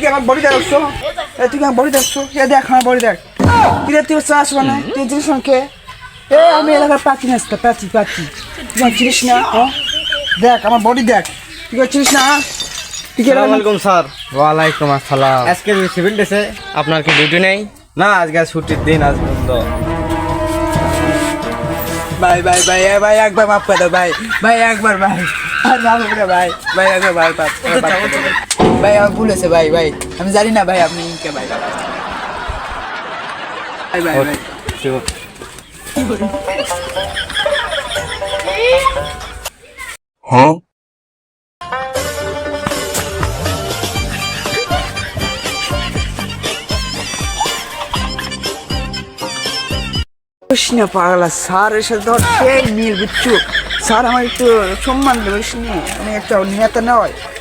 কি আমার বডি দেখছ এ তুই কি আমার বডি দেখছ এ দেখ আমার বডি দেখ। কি রে তুই চাষ মানে তুই জিনিস সঙ্গে এ আমি এলাকার পাতি নাচতে পাতি পাতি তুই আমার চিনিস না? দেখ আমার বডি দেখ। তুই চিনিস না কি স্যার। ওয়ালাইকুম আসসালাম। আজকে সিভিল ড্রেসে আপনার কি ডিউটি নেই? না আজকে ছুটির দিন আজ বন্ধ। ভাই ভাই ভাই এ ভাই একবার মাফ করে দাও ভাই। ভাই একবার ভাই। আর করে ভাই। ভাই একবার ভাই। দাও। ভাই আমার ভুল হয়েছে ভাই ভাই। আমি জানি না ভাই আপনি কে ভাই? ভাই ভাই ভাই। কৃষ্ণ পাগলা স্যার এসে ধর সেই মিল বুঝছ? স্যার আমার একটু সম্মান দেবে শুনে আমি একটা নেতা নয়।